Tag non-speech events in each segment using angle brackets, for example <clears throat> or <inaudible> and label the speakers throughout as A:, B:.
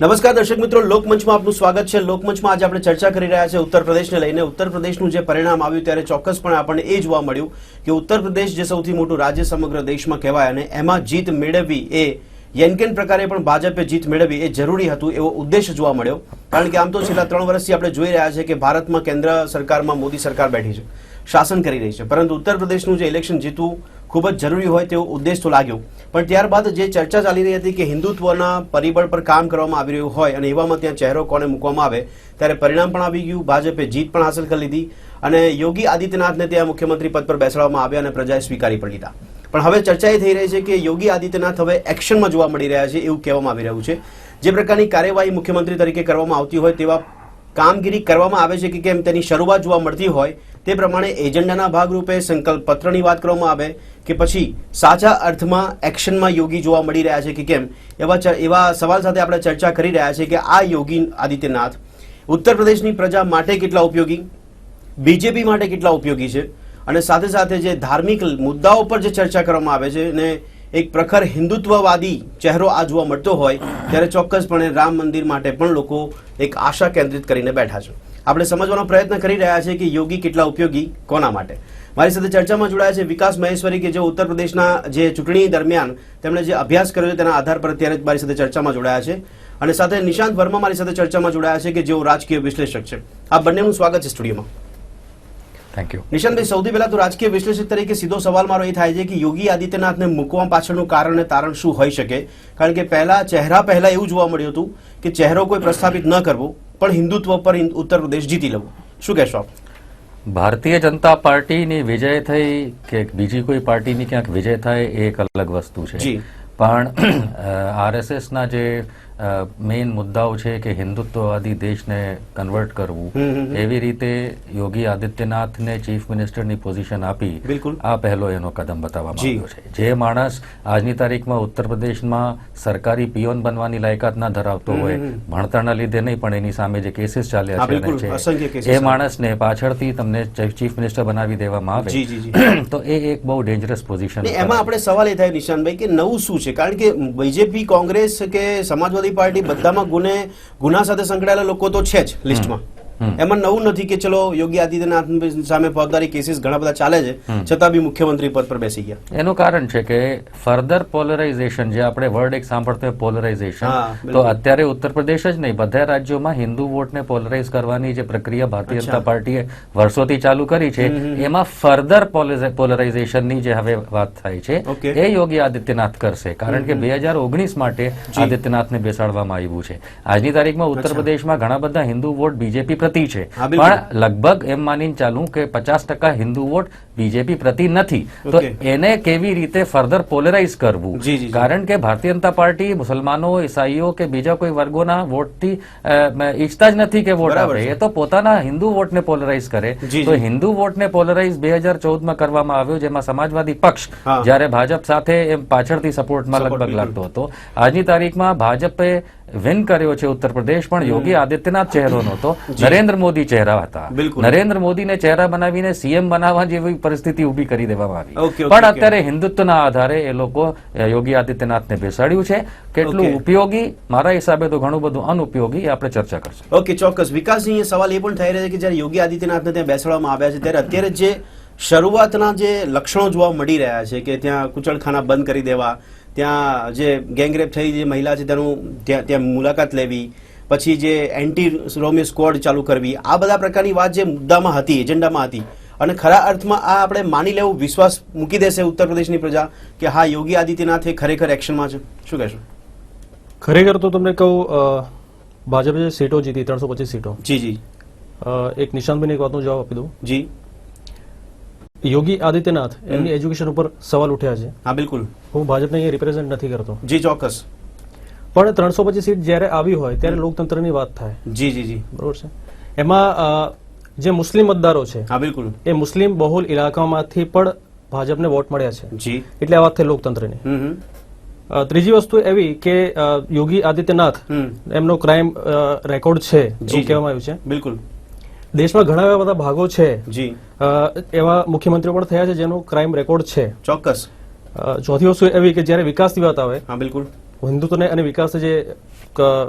A: નમસ્કાર દર્શક મિત્રો, લોકમંચમાં આપનું સ્વાગત છે. લોકમંચમાં આજે આપણે ચર્ચા કરી રહ્યા છે ઉત્તર પ્રદેશને લઈને. ઉત્તર પ્રદેશનું જે પરિણામ આવ્યું ત્યારે ચોક્કસપણે આપણને એ જોવા મળ્યું કે ઉત્તર પ્રદેશ જે સૌથી મોટું રાજ્ય સમગ્ર દેશમાં કહેવાય અને એમાં જીત મેળવવી એ યેનકેન પ્રકારે પણ ભાજપે જીત મેળવવી એ જરૂરી હતું એવો ઉદ્દેશ જોવા મળ્યો. કારણ કે આમ તો છેલ્લા ત્રણ વર્ષથી આપણે જોઈ રહ્યા છે કે ભારતમાં કેન્દ્ર સરકારમાં મોદી સરકાર બેઠી છે. શાસન કરી રહી છે. પરંતુ ઉત્તર પ્રદેશનું જે ઇલેક્શન જીતવું ખૂબ જ જરૂરી હોય તેવો ઉદ્દેશ તો લાગ્યો. પણ ત્યારબાદ જે ચર્ચા ચાલી રહી હતી કે હિન્દુત્વના પરિબળ પર કામ કરવામાં આવી રહ્યું હોય અને એવામાં ત્યાં ચહેરો કોને મૂકવામાં આવે, ત્યારે પરિણામ પણ આવી ગયું. ભાજપે જીત પણ હાંસલ કરી લીધી અને યોગી આદિત્યનાથને ત્યાં મુખ્યમંત્રી પદ પર બેસાડવામાં આવ્યા અને પ્રજાએ સ્વીકારી પણ લીધા. પણ હવે ચર્ચા એ થઈ રહી છે કે યોગી આદિત્યનાથ હવે એક્શનમાં જોવા મળી રહ્યા છે એવું કહેવામાં આવી રહ્યું છે. જે પ્રકારની કાર્યવાહી મુખ્યમંત્રી તરીકે કરવામાં આવતી હોય તેવા કામગીરી કરવામાં આવે છે કે કેમ તેની શરૂઆત જોવા મળતી હોય તે પ્રમાણે એજન્ડાના ભાગરૂપે સંકલ્પ પત્રની વાત કરવામાં આવે કે પછી સાચા અર્થમાં એક્શનમાં યોગી જોવા મળી રહ્યા છે કે કેમ? એવા એવા સવાલ સાથે આપણે ચર્ચા કરી રહ્યા છે કે આ યોગી આદિત્યનાથ ઉત્તર પ્રદેશની પ્રજા માટે કેટલા ઉપયોગી? બીજેપી માટે કેટલા ઉપયોગી છે? અને સાથે સાથે જે ધાર્મિક મુદ્દાઓ પર જે ચર્ચા કરવામાં આવે છે ને એક પ્રખર હિન્દુત્વવાદી ચહેરો આ જોવા મળતો હોય, ત્યારે ચોક્કસપણે રામ મંદિર માટે પણ લોકો એક આશા કેન્દ્રિત કરીને બેઠા છે. આપણે સમજવાનો પ્રયત્ન કરી રહ્યા છીએ કે યોગી કેટલા ઉપયોગી કોના માટે. મારી સાથે ચર્ચામાં જોડાયા છે વિકાસ મહેશ્વરી કે જેઓ ઉત્તર પ્રદેશના જે ચૂંટણી દરમિયાન તેમણે જે અભ્યાસ કર્યો છે તેના આધાર પર અત્યારે મારી સાથે ચર્ચામાં જોડાયા છે. અને સાથે નિશાંત વર્મા મારી સાથે ચર્ચામાં જોડાયા છે કે જેઓ રાજકીય વિશ્લેષક છે. આ બંનેનું સ્વાગત છે સ્ટુડિયોમાં.
B: થેન્ક યુ
A: નિશાંતભાઈ સૌથી પહેલા તો રાજકીય વિશ્લેષક તરીકે સીધો સવાલ મારો એ થાય છે કે યોગી આદિત્યનાથને મૂકવા પાછળનું કારણ અને તારણ શું હોઈ શકે? કારણ કે પહેલા ચહેરા પહેલા એવું જોવા મળ્યું હતું કે ચહેરો કોઈ પ્રસ્થાપિત ન કરવો પણ હિન્દુત્વ પર ઉત્તર પ્રદેશ જીતી લેવું. શું કહેશો આપ?
B: ભારતીય જનતા પાર્ટીની વિજય થઈ કે બીજી કોઈ પાર્ટીની ક્યાંક વિજય થાય એ એક અલગ વસ્તુ છે. પણ આરએસએસના જે મેઇન મુદ્દાઓ છે કે હિન્દુત્વવાદી દેશને કન્વર્ટ કરવું. એવી રીતે યોગી આદિત્યનાથને ચીફ મિનિસ્ટરની પોઝિશન આપી આ પહેલો એનો કદમ બતાવવામાં આવ્યો છે. જે માણસ આજની તારીખમાં ઉત્તર પ્રદેશમાં સરકારી પિયોન બનવાની લાયકાત ના ધરાવતો હોય ભણતરના લીધે નહીં પણ એની સામે જે કેસીસ ચાલ્યા છે એ માણસને પાછળથી તમને ચીફ મિનિસ્ટર બનાવી દેવામાં આવે. <clears throat> તો એ એક બહુ ડેન્જરસ પોઝિશન
A: એમાં આપણે સવાલ એ થાય નિશાનભાઈ કે નવું શું છે? કારણ કે બીજેપી કોંગ્રેસ કે સમાજવાદી પાર્ટી બધામાં ગુને ગુના સાથે સંકળાયેલા લોકો તો છે જ લિસ્ટમાં. એમાં નવું નથી કે ચલો યોગી આદિત્યનાથ સામે ફોજદારી કેસીસ ઘણા બધા ચાલે છે છતાં બી મુખ્યમંત્રી પદ પર બેસી ગયા.
B: એનું કારણ છે કે ફર્ધર પોલરાઇઝેશન જે આપણે વર્ડ એક સાંભળતો પોલરાઇઝેશન તો અત્યારે ઉત્તર પ્રદેશ જ નહીં બધા રાજ્યોમાં હિન્દુ વોટને પોલરાઇઝ કરવાની જે પ્રક્રિયા ભારતીય જનતા પાર્ટીએ વર્ષોથી ચાલુ કરી છે એમાં ફર્ધર પોલરાઇઝેશનની જે હવે વાત થાય છે એ યોગી આદિત્યનાથ કરશે કારણ કે બે હજાર ઓગણીસ માટે આદિત્યનાથને બેસાડવામાં આવ્યું છે. આજની તારીખમાં ઉત્તર પ્રદેશમાં ઘણા બધા હિન્દુ વોટ બીજેપી પ્રતિ છે. પણ લગભગ એમ માનીને ચાલું કે પચાસ ટકા હિન્દુ વોટ બીજેપી પ્રતિ નથી. તો એને કેવી રીતે ફર્ધર પોલરાઇઝ કરવું. કારણ કે ભારતીય જનતા પાર્ટી મુસલમાનો ઈસાઈઓ કે બીજા કોઈ વર્ગોના વોટથી ઈચ્છતા જ નથી કે વોટ આપે. એ તો પોતાના હિન્દુ વોટને પોલરાઇઝ કરે. તો હિન્દુ વોટને પોલરાઇઝ બે હજાર ચૌદમાં કરવામાં આવ્યો જેમાં સમાજવાદી પક્ષ જ્યારે ભાજપ સાથે એમ પાછળથી સપોર્ટમાં લગભગ લાગતો હતો. આજની તારીખમાં ભાજપે વિન કર્યો છે ઉત્તર પ્રદેશ પણ યોગી આદિત્યનાથ ચહેરો નહોતો. નરેન્દ્ર મોદી ચહેરા હતા. નરેન્દ્ર મોદીને ચહેરા બનાવીને સીએમ બનાવવા જેવી પરિસ્થિતિ ઊભી કરી દેવામાં આવી. પણ અત્યારે હિન્દુત્વના આધારે એ લોકો યોગી આદિત્યનાથને બેસાડ્યું છે. કેટલું ઉપયોગી? મારા હિસાબે તો ઘણું બધું અનુપયોગી આપણે ચર્ચા કરશું.
A: ઓકે ચોક્કસ. વિકાસજી સવાલ એ પણ થઈ રહ્યો છે કે જ્યારે યોગી આદિત્યનાથને ત્યાં બેસાડવામાં આવ્યા છે ત્યારે અત્યારે જે શરૂઆતના જે લક્ષણો જોવા મળી રહ્યા છે કે ત્યાં કુચળખાના બંધ કરી દેવા ત્યાં જે ગેંગરેપ થઈ જે મહિલા છે તેનું ત્યાં ત્યાં મુલાકાત લેવી પછી જે એન્ટી રોમિયો સ્ક્વોડ ચાલુ કરવી આ બધા પ્રકારની વાત જે મુદ્દામાં હતી એજન્ડામાં હતી અને ખરા અર્થમાં આ આપણે માની લેવું વિશ્વાસ મૂકી દેશે ઉત્તર પ્રદેશની પ્રજા કે હા યોગી આદિત્યનાથ એ ખરેખર એક્શનમાં છે. શું કહેશો?
C: ખરેખર તો તમને કહું ભાજપે જે સીટો જીતી ત્રણસો પચીસ સીટો.
A: જી જી.
C: એક નિશાંતભાઈને એક વાતનો જવાબ આપી દઉં.
A: જી.
C: યોગી આદિત્યનાથ એમની એજ્યુકેશન ઉપર સવાલ ઉઠ્યા છે.
A: હા બિલકુલ.
C: હું ભાજપને અહીંયા રિપ્રેઝેન્ટ નથી કરતો.
A: જી ચોક્કસ.
C: પણ ત્રણસો પચીસ સીટ જ્યારે આવી હોય ત્યારે લોકતંત્રની વાત થાય.
A: જી જી જી.
C: બરોબર છે. એમાં જે મુસ્લિમ મતદારો છે
A: હા બિલકુલ.
C: એ મુસ્લિમ બહુલ ઇલાકામાંથી પણ ભાજપને વોટ મળ્યા છે.
A: જી.
C: એટલે આ વાત થઈ લોકતંત્રની. ત્રીજી વસ્તુ એવી કે યોગી આદિત્યનાથ એમનો ક્રાઇમ રેકોર્ડ છે એવું કહેવામાં આવ્યું છે.
A: બિલકુલ.
C: દેશમાં ઘણા એવા બધા ભાગો છે
A: જી.
C: એવા મુખ્યમંત્રીઓ પણ થયા છે જેનો ક્રાઇમ રેકોર્ડ છે.
A: ચોક્કસ.
C: ચોથી વસ્તુ એવી કે જ્યારે વિકાસની વાત આવે
A: હા બિલકુલ.
C: હિન્દુત્વને અને વિકાસને જે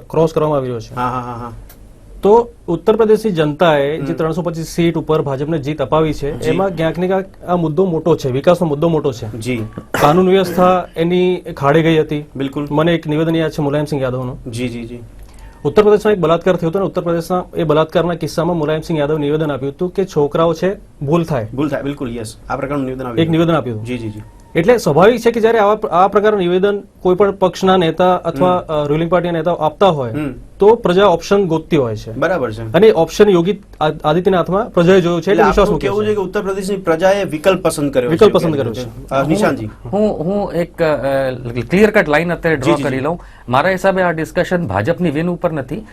C: ક્રોસ કરવામાં આવી રહ્યો છે.
A: હા હા હા હા.
C: તો ઉત્તર પ્રદેશની જનતાએ જે ત્રણસો પચીસ સીટ ઉપર ભાજપને જીત અપાવી છે એમાં ક્યાંક ને ક્યાંક આ મુદ્દો મોટો છે વિકાસનો મુદ્દો મોટો છે.
A: જી.
C: કાનૂન વ્યવસ્થા એની ખાડે ગઈ હતી.
A: બિલકુલ.
C: મને એક નિવેદન યાદ છે મુલાયમસિંહ યાદવનું.
A: જી જી જી.
C: ઉત્તર પ્રદેશમાં એક બલાત્કાર થયો હતો અને ઉત્તર પ્રદેશના એ બલાત્કારના કિસ્સામાં મુલાયમસિંહ યાદવ નિવેદન આપ્યું હતું કે છોકરાઓ છે ભૂલ થાય.
A: ભૂલ થાય બિલકુલ યસ. આ પ્રકારનું નિવેદન
C: એક નિવેદન આપ્યું
A: જી જી જી.
C: એટલે સ્વાભાવિક છે કે જ્યારે આવા આ પ્રકારનું નિવેદન કોઈ પણ પક્ષના નેતા અથવા રૂલિંગ પાર્ટીના નેતાઓ આપતા હોય. તો પ્રજા ઓપ્શન ગોતતી હોય છે.
A: બરાબર છે.
C: અને ઓપ્શન યોગી આ- આદિત્યનાથમાં પ્રજાએ જોયું છે
A: એટલે
C: વિશ્વાસ
A: કેવું
C: છે.
A: કે ઉત્તર પ્રદેશની પ્રજાએ વિકલ્પ પસંદ કર્યો
C: વિકલ્પ પસંદ કર્યો છે.
A: નિશાનજી.
B: હું હું એક ક્લિયર કટ લાઈન અત્યારે ડ્રો કરી લઉં. મારા હિસાબે આ ડિસ્કશન ભાજપની વિન ઉપર નથી.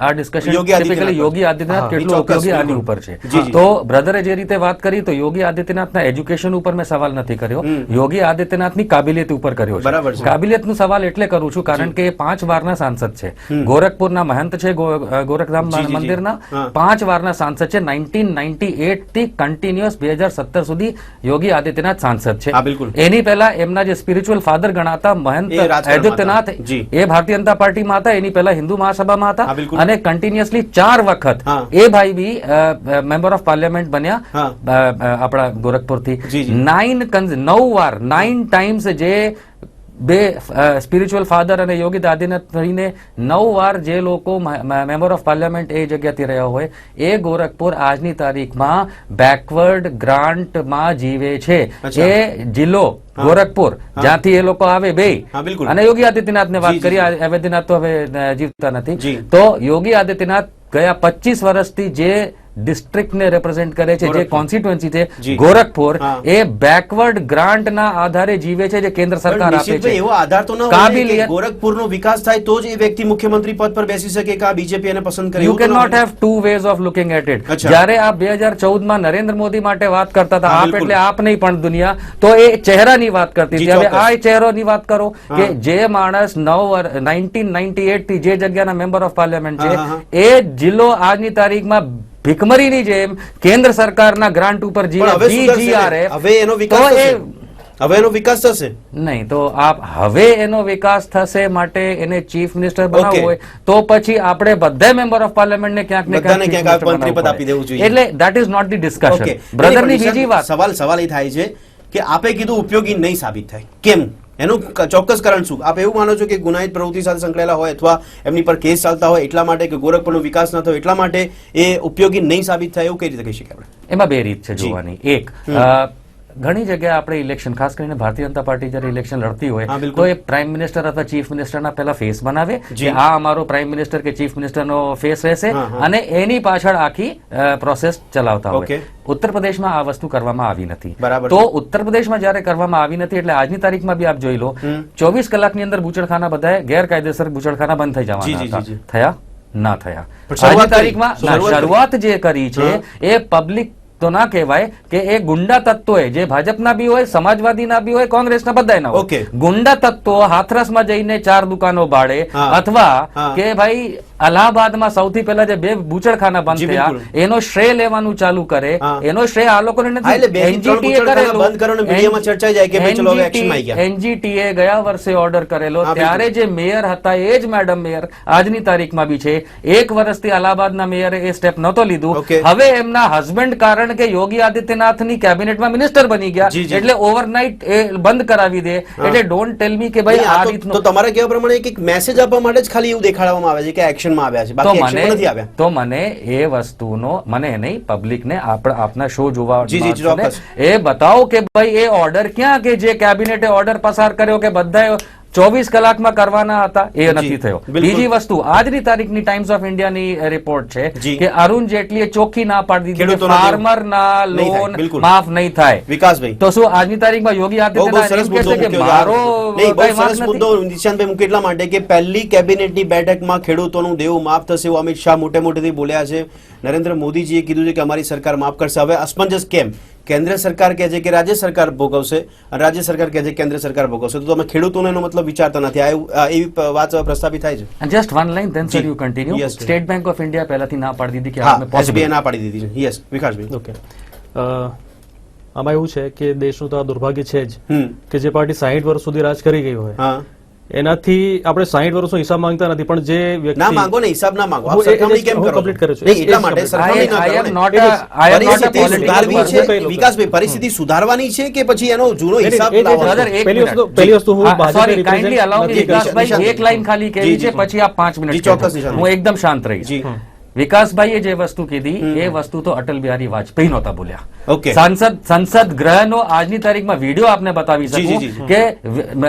B: આ ડિસ્કશન
A: યોગી
B: ટિપિકલી યોગી આદિત્યનાથ કેટલું ઉપયોગી આની ઉપર છે. તો બ્રધરે જે રીતે વાત કરી તો યોગી આદિત્યનાથના એજ્યુકેશન ઉપર મેં સવાલ નથી કર્યો. યોગી આદિત્યનાથની કાબિલિયત ઉપર કર્યો
A: બરાબર
B: છે. કાબિલિયતનો સવાલ એટલે કરું છું કારણ કે એ પાંચ વારના સાંસદ છે. ગોરખપુરના મહંત છે ગોરખધામ. મંદિરના. પાંચ વારના સાંસદ છે. નાઇન્ટીનથી કન્ટિન્યુઅસ બે સુધી યોગી આદિત્યનાથ સાંસદ છે. એની પહેલા એમના જે સ્પિરિચ્યુઅલ ફાધર ગણાતા મહંત
A: એ
B: આદિત્યનાથ એ ભારતીય જનતા પાર્ટીમાં હતા. એની પહેલા હિન્દુ મહાસભામાં હતા. અને કન્ટિન્યુઅસલી ચાર વખત એ ભાઈ બી મેમ્બર ઓફ પાર્લિયામેન્ટ બન્યા આપણા ગોરખપુરથી. નાઇન નવ વાર નાઇન ટાઈમ્સ જે બે સ્પિરિચ્યુઅલ ફાધર અને યોગી આદિનાથ થઈને નવ વાર જે લોકો મેમ્બર ઓફ પાર્લામેન્ટ એ જગ્યાથી રહ્યા હોય એ ગોરખપુર આજની તારીખમાં બેકવર્ડ ગ્રાન્ટમાં જીવે છે. એ જિલ્લો ગોરખપુર જ્યાંથી એ લોકો આવે બે અને યોગી આદિત્યનાથને વાત
A: જી, જી,
B: કરી આદિત્યનાથ તો હવે જીવતા નથી. તો યોગી આદિત્યનાથ ગયા પચીસ વર્ષથી જે ડિસ્ટ્રિક્ટને represent કરે છે જે
A: ગોરખપુર.
B: કોન્સ્ટિટ્યુએન્સી છે ગોરખપુર. એ બેકવર્ડ ગ્રાન્ટના આધારે જીવે છે જે કેન્દ્ર સરકાર આપે છે.
A: એવો આધાર તો ન હોય ગોરખપુરનો વિકાસ થાય તો જ એ વ્યક્તિ મુખ્યમંત્રી પદ પર બેસી શકે કે આ બીજેપી એને પસંદ કરે
B: you can not have two ways of looking at it. જ્યારે આપ બે હજાર ચૌદમાં નરેન્દ્ર મોદી માટે વાત કરતા હતા આપ એટલે આપ નહીં પણ દુનિયા તો એ ચહેરાની વાત કરતી હતી. હવે આ ચહેરોની વાત કરો કે જે માણસ નવ નાઇન્ટીન નાઇન્ટી એટથી જે જગ્યાના મેમ્બર ઓફ પાર્લામેન્ટ છે એ જિલ્લો આજની તારીખમાં ભીખમરીની જેમ કેન્દ્ર સરકારના ગ્રાન્ટ ઉપર
A: હવે એનો વિકાસ થશે. હવે એનો વિકાસ થશે.
B: નહીં તો આપ હવે એનો વિકાસ થશે માટે એને ચીફ મિનિસ્ટર બનાવવો હોય તો પછી આપણે બધા મેમ્બર ઓફ પાર્લામેન્ટ ને ક્યાંક ને ક્યાંક
A: મંત્રી પદ આપી દેવું જોઈએ.
B: એટલે that is not the discussion બ્રધરની બીજી વાત.
A: સવાલ સવાલ એ થાય છે કે આપે કીધું ઉપયોગી નહીં સાબિત થાય. કેમ? એનું ચોક્કસ કારણ શું? આપ એવું માનો છો કે ગુનાહિત પ્રવૃત્તિ સાથે સંકળાયેલા હોય અથવા એમની પર કેસ ચાલતા હોય એટલા માટે કે ગોરખપુરનો વિકાસ ન થયો એટલા માટે એ ઉપયોગી નહીં સાબિત થાય એવું કઈ રીતે કહી શકીએ આપણે?
B: એમાં બે રીત છે જોવાની. એક ઘણી જગ્યાએ આપણે ઇલેક્શન ખાસ કરીને ભારતીય જનતા પાર્ટી જ્યારે ઇલેક્શન લડતી હોય તો એ પ્રાઇમ મિનિસ્ટર અથવા ચીફ મિનિસ્ટરના પહેલા ફેસ બનાવે. કે આ અમારો પ્રાઇમ મિનિસ્ટર કે ચીફ મિનિસ્ટરનો ફેસ રહેશે. અને એની પાછળ આખી પ્રોસેસ ચલાવતા હોય. ઉત્તર પ્રદેશમાં આ વસ્તુ કરવામાં આવી નથી. તો ઉત્તર પ્રદેશમાં જ્યારે કરવામાં આવી નથી એટલે આજની તારીખમાં બી આપ જોઈ લો ચોવીસ કલાકની અંદર બુચડખાના બધાએ ગેરકાયદેસર બુચડખાના બંધ થઈ જવાના. થયા? ના થયા. આજની તારીખમાં
A: શરૂઆત
B: જે કરી છે એ પબ્લિક તો ના કહેવાય કે એ ગુંડા તત્વોએ જે ભાજપના બી હોય સમાજવાદીના બી હોય કોંગ્રેસના બધાયના
A: ઓકે.
B: ગુંડા તત્વો હાથરસમાં જઈને ચાર દુકાનો
A: ભાડે
B: અથવા કે ભાઈ અલ્હાબાદમાં સૌથી પહેલા જે બે બુચડખાના બંધ થયા એનો શ્રેય લેવાનું ચાલુ કરે એનો શ્રેય આ લોકોને
A: હા, એટલે
B: બેથી એ
A: બુચડખાના બંધ કરો ને મીડિયામાં ચર્ચાઈ જાય કે ભાઈ ચલો હવે action માં આવી ગયા.
B: NGT એ ગયા વર્ષે ઓર્ડર કરેલો. ત્યારે જે મેયર હતા એ જ મેડમ મેયર આજની તારીખમાં બી છે. એક વર્ષથી અલ્હાબાદના મેયરે એ સ્ટેપ નહોતો લીધું. હવે એમના હસબન્ડ કારણ કે યોગી આદિત્યનાથની કેબિનેટમાં મિનિસ્ટર બની ગયા. એટલે ઓવરનાઇટ એ બંધ કરાવી દે. એટલે ડોન્ટ ટેલ મી કે ભાઈ આ રીતનું
A: તો તમારા કહેવા પ્રમાણે એક મેસેજ આપવા માટે જ ખાલી એવું દેખાડવામાં આવે છે કે એક્શનમાં આવ્યા છે. બાકી એક્શન નથી
B: મને
A: આવ્યા.
B: તો મને એ વસ્તુનો મને નહીં પબ્લિકને આપણા આપના શો જોવા. એ બતાવો કે ભાઈ એ ઓર્ડર ક્યાં કે જે કેબિનેટે ઓર્ડર પસાર કર્યો કે બધા ચોવીસ કલાકમાં કરવાના હતા એ નથી થયો. બીજી વસ્તુ આજની તારીખની ટાઈમ્સ ઓફ ઇન્ડિયાની રિપોર્ટ છે કે અરુણ જેટલીએ ચોખ્ખી ના પાડી દીધી
A: ફાર્મર થાય,
B: લોન માફ નહીં થાય.
A: વિકાસભાઈ.
B: તો શું આજની તારીખમાં યોગી આદિત્યનાથ એમ કે. મારો
A: સરસ મુદ્દો નિશાંતભાઈ એટલા માટે કે પહેલી કેબિનેટની બેઠકમાં ખેડૂતોનું દેવું માફ થશે એવું અમિત શાહ મોટે મોટેથી બોલ્યા છે. નરેન્દ્ર મોદીજીએ કીધું છે કે અમારી સરકાર માફ કરશે. હવે અસમંજસ કેમ? કેન્દ્ર સરકાર કહે છે કે રાજ્ય સરકાર ભોગવશે અને રાજ્ય સરકાર કહે છે કે કેન્દ્ર સરકાર ભોગવશે. તો તમે ખેડૂતોને એનો મતલબ વિચારતા નથી. આ એવી વાત પ્રસ્થાપિત થાય છે.
B: Just one line then sir you continue State Bank of India પહેલાથી ના પાડી દીધી કે
A: હા ના પાડી દીધી છે. યસ વિકાસભાઈ.
C: ઓકે આમાં એવું છે કે દેશનું તો આ દુર્ભાગ્ય છે જ કે જે પાર્ટી સાહીઠ વર્ષ સુધી રાજ કરી ગઈ હોય
A: હા.
C: એનાથી આપણે સાહીઠ વર્ષનો હિસાબ માંગતા નથી પણ જે વ્યક્તિ
A: ના માંગો ને હિસાબ ના માંગો આપ સરખામણી કેમ કરો
C: કમ્પ્લીટ કરું છું.
A: નહીં એટલા માટે સરખામણી ના
B: I- I
A: કરો
B: am
A: ને.
B: not
C: It
B: a-
C: is-
B: I am not a
A: પરિસ્થિતિ સુધારવી છે વિકાસભાઈ પરિસ્થિતિ સુધારવાની છે કે પછી એનો જૂનો હિસાબ છે?
B: એક
C: પહેલી વસ્તુ- પહેલી વસ્તુ હું
B: allow me,
C: નથી કરી
B: વિકાસભાઈ, એક લાઈન ખાલી
A: જી,
B: કહેવી છે પછી આપ પાંચ મિનિટ. હું એકદમ શાંત રહીશ
A: જી.
B: વિકાસભાઈએ જે વસ્તુ કીધી એ વસ્તુ તો અટલ બિહારી વાજપેયી નહોતા બોલ્યા. સાંસદ સંસદ ગ્રહનો આજની તારીખમાં વીડિયો આપને બતાવી શકું કે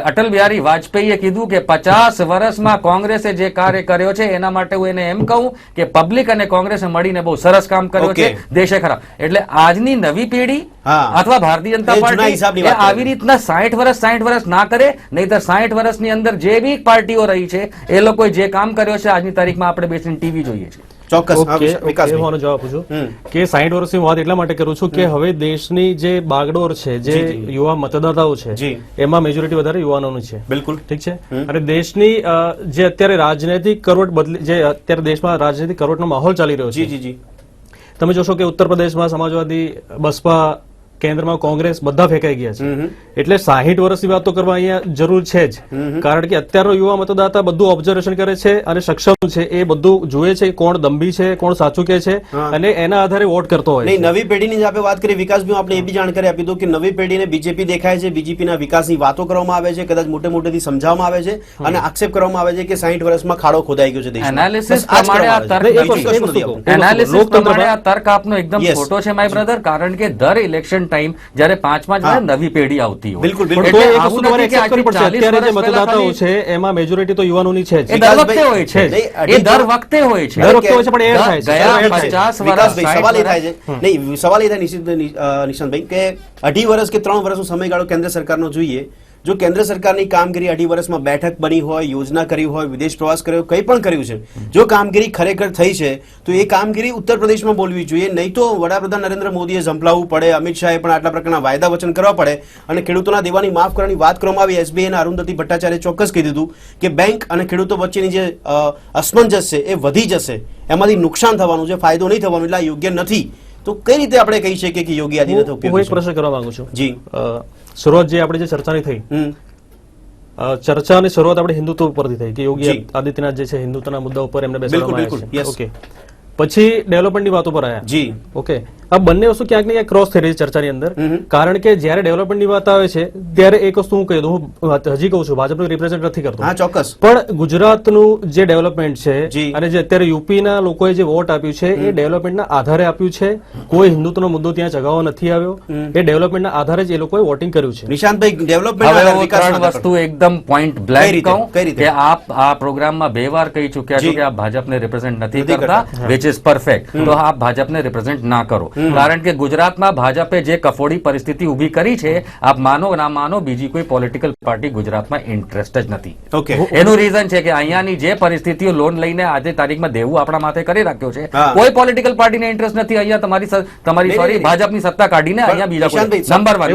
B: અટલ બિહારી વાજપેયીએ કીધું કે પચાસ વર્ષમાં કોંગ્રેસે જે કાર્ય કર્યો છે એના માટે હું એને એમ કહું કે પબ્લિક અને કોંગ્રેસે મળીને બહુ સરસ કામ કર્યું છે દેશે ખરા એટલે આજની નવી પેઢી અથવા ભારતીય જનતા પાર્ટી. આવી રીતના સાઠ વર્ષ સાઠ વર્ષ ના કરે નહીતર સાઠ વર્ષની અંદર જે બી પાર્ટીઓ રહી છે એ લોકોએ જે કામ કર્યો છે આજની તારીખમાં આપણે બેસીને ટીવી જોઈએ છે
A: ચોક્કસ વિકાસ
C: ઓકે, ઓકે,
A: વિકાસભાઈ.
C: હું આનો જવાબ આપું છું. કે સાઈઠ વર્ષની વાત એટલા માટે કરું છું કે હવે દેશની જે બાગડોર છે જે. યુવા મતદાતાઓ છે એમાં મેજોરિટી વધારે યુવાનોની છે.
A: બિલકુલ.
C: ઠીક છે? અને દેશની જે અત્યારે રાજનૈતિક કરવટ બદલી જે અત્યારે દેશમાં રાજનૈતિક કરવટનો માહોલ ચાલી રહ્યો છે. તમે જોશો કે ઉત્તર પ્રદેશમાં સમાજવાદી બસપા કેન્દ્રમાં કોંગ્રેસ બધા ફેંકાઈ ગયા છે. એટલે સાહીઠ વર્ષની વાત તો કરવા અહીંયા જરૂર છે જ. કારણ કે અત્યારનો યુવા મતદાતા બધું ઓબ્ઝર્વેશન કરે છે અને સક્ષમ છે. એ બધું જુએ છે કોણ દંભી છે કોણ સાચું કે છે અને એના આધારે વોટ કરતો હોય
A: નવી પેઢીની જ આપણે વાત કરી વિકાસભાઈ આપણે એ બી જાણકારી આપી દો કે નવી પેઢીને બીજેપી દેખાય છે બીજેપીના વિકાસની વાતો કરવામાં આવે છે કદાચ મોટે મોટેથી સમજાવવામાં આવે છે અને આક્ષેપ કરવામાં આવે છે કે સાહીઠ વર્ષમાં ખાડો ખોદાઈ ગયો છે.
B: એનાલિસિસ પ્રમાણે આ તર્ક આપનો એકદમ ખોટો છે માય બ્રધર કારણ કે દર ઇલેક્શન ટાઈમ જ્યારે પાંચ જ નવી પેઢી આવતી હોય.
A: બિલકુલ,
C: અત્યારે જે મતદાતાઓ છે એમાં મેજોરિટી તો યુવાનોની છે
B: એ દર વખતે હોય છે. એ
A: અઢી
B: દર વખતે હોય છે.
C: દર વખતે હોય છે પણ એ થાય છે.
B: ગયા
C: એ થાય છે.
B: પચાસ વર્ષ
A: સવાલ એ થાય છે. નહીં સવાલ એ થાય નિશિત- નિશાંતભાઈ કે અઢી વર્ષ કે ત્રણ વર્ષનો સમયગાળો કેન્દ્ર સરકારનો જોઈએ જો કેન્દ્ર સરકારની કામગીરી અઢી વર્ષમાં બેઠક બની હોય યોજના કરી હોય વિદેશ પ્રવાસ કર્યો કંઈ પણ કર્યું છે જો કામગીરી ખરેખર થઈ છે તો એ કામગીરી ઉત્તર પ્રદેશમાં બોલવી જોઈએ. નહીં તો વડાપ્રધાન નરેન્દ્ર મોદીએ ઝંપલાવવું પડે અમિત શાહે પણ આટલા પ્રકારના વાયદા વચન કરવા પડે અને ખેડૂતોના દેવાની માફ કરવાની વાત કરવામાં આવી. એસબીઆઈના અરુંધતી ભટ્ટાચાર્ય ચોક્કસ કહી દીધું કે બેંક અને ખેડૂતો વચ્ચેની જે અસમંજસ છે એ વધી જશે. એમાંથી નુકસાન થવાનું છે ફાયદો નહીં થવાનો એટલે યોગ્ય નથી. તો કઈ રીતે આપણે કહી શકીએ કે યોગી આદિત્યનાથ
C: ઉપયોગ હું એક પ્રશ્ન કરવા માંગુ છું.
A: જી.
C: શરૂઆત જે આપણે જે ચર્ચાની થઈ ચર્ચાની શરૂઆત આપણે હિન્દુત્વ ઉપરથી થઈ કે યોગી આદિત્યનાથ જે છે હિન્દુત્વના મુદ્દા ઉપર એમને બેસાડવામાં આવ્યા છે. ઓકે. પછી ડેવલપમેન્ટની વાત ઉપર આવ્યા
A: જી.
C: ઓકે. આ બંને વસ્તુ ક્યાંક ને ક્યાંક ક્રોસ થઈ રહી છે ચર્ચાની અંદર. કારણ કે જ્યારે ડેવલપમેન્ટની વાત આવે છે ત્યારે એક વસ્તુ હું કહી દઉં હું હજી કહું છું ભાજપનું રિપ્રેઝેન્ટ નથી કરતો.
A: હા ચોક્કસ.
C: પણ ગુજરાતનું જે ડેવલપમેન્ટ છે અને જે અત્યારે યુપીના લોકોએ જે વોટ આપ્યું છે એ ડેવલપમેન્ટના આધારે આપ્યું છે. કોઈ હિન્દુત્વનો મુદ્દો ત્યાં ચગાવવા નથી આવ્યો. એ ડેવલપમેન્ટના આધારે જ એ લોકોએ વોટિંગ કર્યું છે.
A: નિશાંતભાઈ ડેવલપમેન્ટ
B: ત્રણ વસ્તુ એકદમ પોઈન્ટ બ્લેન્ક કહું કે આપ આ પ્રોગ્રામમાં બે વાર કહી ચૂક્યા છો કે આપ ભાજપને રિપ્રેઝેન્ટ નથી કરતા. વિચ ઇઝ પરફેક્ટ તો આપ ભાજપને રિપ્રેઝેન્ટ ના કરો. કારણ કે ગુજરાતમાં ભાજપે જે કફોડી પરિસ્થિતિ ઊભી કરી છે આપ માનો ના માનો બીજી કોઈ પોલિટિકલ પાર્ટી ગુજરાતમાં ઇન્ટરેસ્ટ જ નથી. એનું રીઝન છે કે અહીંયાની જે પરિસ્થિતિઓ લોન લઈને આજે તારીખમાં દેવું આપણા માથે કરી રાખ્યો છે કોઈ પોલિટિકલ પાર્ટીને ઇન્ટરેસ્ટ નથી. અહીંયા તમારી તમારી સોરી ભાજપની સત્તા કાઢીને અહીંયા બીજા number one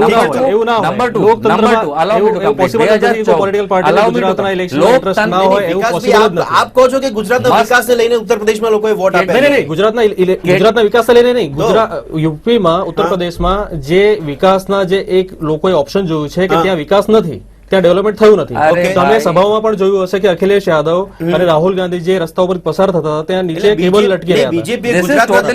B: number two number two
C: allow
B: me to allow me to
C: એવું- એવું
B: complete.
C: possible નથી કે
B: 2014
C: political party
B: allow me to
C: ગુજરાતના
B: complete.
C: election માં interest ના હોય, એવું
A: વિકાસભાઈ,
C: possible જ
A: આપ- કહો છો કે ગુજરાતના વિકાસને લઈને ઉત્તર પ્રદેશમાં લોકોએ વોટ આપ્યા
C: નહીં ગુજરાતના ગુજરાતના વિકાસ લઈને નહીં ગુજરાત યુપીમાં ઉત્તર પ્રદેશમાં જે વિકાસના જે એક લોકોએ ઓપ્શન જોયું છે કે ત્યાં વિકાસ નથી. ત્યાં ડેવલપમેન્ટ થયું નથી તમે. સભાઓમાં પણ જોયું હશે કે અખિલેશ યાદવ અને રાહુલ ગાંધી જે રસ્તા ઉપર પસાર થતા હતા ત્યાં નીચે કેબલ લટકી રહ્યા
B: બીજેપી.
C: હકીકત છે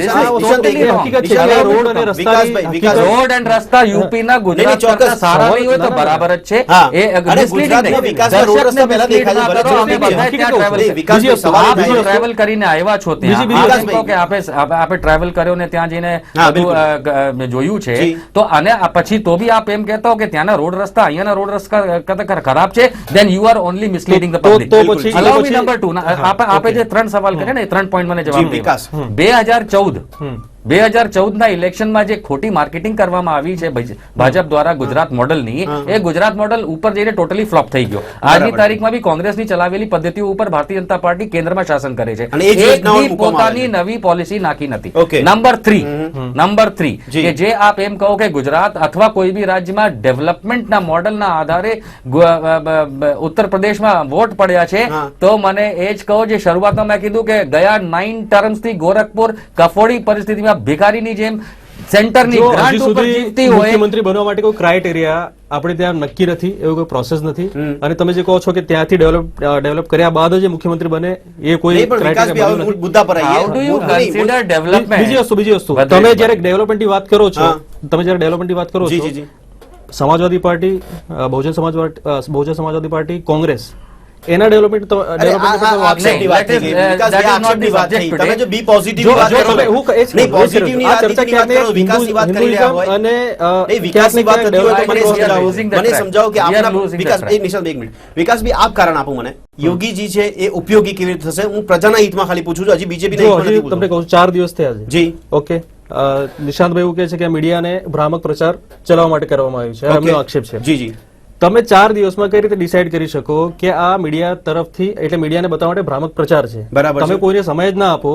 A: નિશાંત
C: કે
A: એક
C: રોડ અને
A: વિકાસભાઈ.
B: રોડ અને રસ્તા યુપીના ગુજરાત
A: ચોક્કસ.
B: કરતા સારા નહીં હોય તો
C: ના, ના, ના.
B: બરાબર જ છે એ નહીં.
A: વિકાસમાં રોડ રસ્તા પહેલા દેખાય છે.
B: ના અમે બધા ત્યાં
A: ટ્રાવેલ
C: બીજી
A: સવાલ.
B: ટ્રાવેલ કરીને આવ્યા છો ત્યાં. કે આપે આપે ટ્રાવેલ કર્યો ને ત્યાં જઈને જોયું છે તો અને પછી તો બી આપ એમ કહેતા હો કે ત્યાંના રોડ રસ્તા અહીંયાના રોડ રસ્તા કરતા ખરાબ છે. Then you are only misleading the public
C: તો પછી-
B: Allow
C: તો
B: me
C: પછી-
B: number two. ના,
C: હા,
B: આપે આપે જે ત્રણ સવાલ કર્યા ને ત્રણ પોઈન્ટ મને જવાબ
A: વિકાસ.
B: દેવા બે હજાર ચૌદ
C: હમ.
B: બે હજાર ઇલેક્શનમાં જે ખોટી માર્કેટિંગ કરવામાં આવી છે ભાજપ દ્વારા ગુજરાત મોડલની એ ગુજરાત મોડલ ઉપર જઈને ટોટલી ફ્લોપ થઈ ગયો. આજની તારીખમાં બી કોંગ્રેસની ચલાવેલી પદ્ધતિઓ ઉપર ભારતીય જનતા પાર્ટી કેન્દ્રમાં શાસન કરે છે. એક બી પોતાની નવી પોલિસી નાખી નથી. નંબર થ્રી નંબર થ્રી કે જે આપ એમ કહો કે ગુજરાત અથવા કોઈ બી રાજ્યમાં ડેવલપમેન્ટના મોડલના આધારે ઉત્તર પ્રદેશમાં વોટ પડ્યા છે તો મને એ જ કહો જે શરૂઆતમાં મેં કીધું કે ગયા નાઇન ટર્મ્સથી ગોરખપુર કફોડી પરિસ્થિતિમાં ભિખારીની જેમ સેન્ટરની ગ્રાન્ટ ઉપર જીતતી હોય
C: મુખ્યમંત્રી બનવા માટે કોઈ ક્રાઇટેરિયા આપણે ત્યાં નક્કી નથી એવો કોઈ પ્રોસેસ નથી અને તમે જે કહો છો કે ત્યાંથી ડેવલપ ડેવલપ કર્યા બાદ જ મુખ્યમંત્રી બને એ કોઈ.
A: મુદ્દા પર?
C: બીજી વસ્તુ બીજી વસ્તુ. તમે જ્યારે ડેવલપમેન્ટની વાત કરો છો. તમે જ્યારે ડેવલપમેન્ટની વાત કરો છો Samajwadi party Bahujan Samajwadi Bahujan Samajwadi party Congress એના ડેવલપમેન્ટ
A: વિકાસભાઈ, આપ કારણ આપો મને. યોગીજી છે એ ઉપયોગી કેવી રીતે થશે? હું પ્રજાના હિતમાં ખાલી પૂછું છું. હજી બીજેપી
C: તમને કહું ચાર દિવસ થયા છે.
A: જી.
C: ઓકે. નિશાંતભાઈ એવું કહે છે કે મીડિયાને ભ્રામક પ્રચાર ચલાવવા માટે કરવામાં આવ્યું છે. એમનો આક્ષેપ છે.
A: જી જી.
C: તમે ચાર દિવસમાં કઈ રીતે ડિસાઈડ કરી શકો કે આ મીડિયા તરફથી એટલે મીડિયાને બતાવવા માટે ભ્રામક પ્રચાર છે
A: બરાબર
C: તમે. કોઈને સમય જ ના આપો.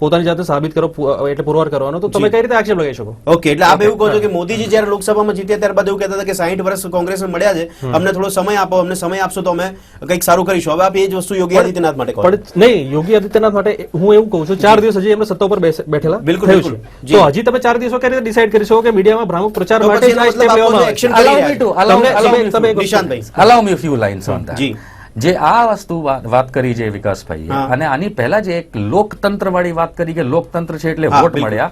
C: પોતાની જાતે સાબિત કરો એટલે પુરવાર કરવાનો. તો તમે કઈ રીતે આક્ષેપ લગાવી શકો?
A: ઓકે એટલે આપ એવું કહો છો કે મોદીજી જ્યારે લોકસભામાં જીત્યા ત્યારબાદ એવું કહેતા હતા કે સાહીઠ વર્ષ કોંગ્રેસને મળ્યા છે અમને થોડો સમય આપો અમને સમય આપશો તો અમે કંઈક સારું કરીશું. હવે આપ એ જ વસ્તુ યોગી આદિત્યનાથ માટે
C: પણ નહીં યોગી આદિત્યનાથ માટે હું એવું કહું છું ચાર દિવસ હજી એમને સત્તા ઉપર બેસે- બેઠેલા
A: બિલકુલ,
C: થયું છે. તો હજી તમે ચાર દિવસો કઈ રીતે ડિસાઈડ કરી શકો કે મીડિયામાં ભ્રામક પ્રચાર માટે તમે- તમે
B: to.
C: એક વસ્તુ-
A: નિશાંતભાઈ જી.
B: આ વસ્તુ વાત કરી છે વિકાસભાઈ અને આની પહેલા જે એક લોકતંત્ર વાળી વાત કરી કે લોકતંત્ર છે એટલે વોટ મળ્યા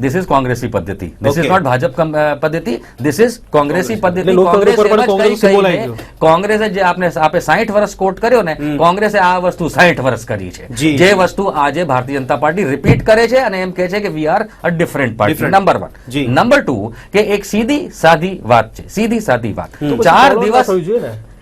B: ધીસ ઇઝ કોંગ્રેસી પદ્ધતિ. ધીસ ઇઝ નોટ ભાજપ પદ્ધતિ. ધીસ ઇઝ કોંગ્રેસી પદ્ધતિ. કોંગ્રેસ જ આપણે આપે સાહીઠ વર્ષ કોટ કર્યો ને કોંગ્રેસે આ વસ્તુ સાહીઠ વર્ષ કરી છે.
A: જે
B: વસ્તુ આજે ભારતીય જનતા પાર્ટી રિપીટ કરે છે અને એમ કે છે કે we are a different party number one number two કે એક સીધી સાધી વાત છે. સીધી સાધી વાત. ચાર દિવસ.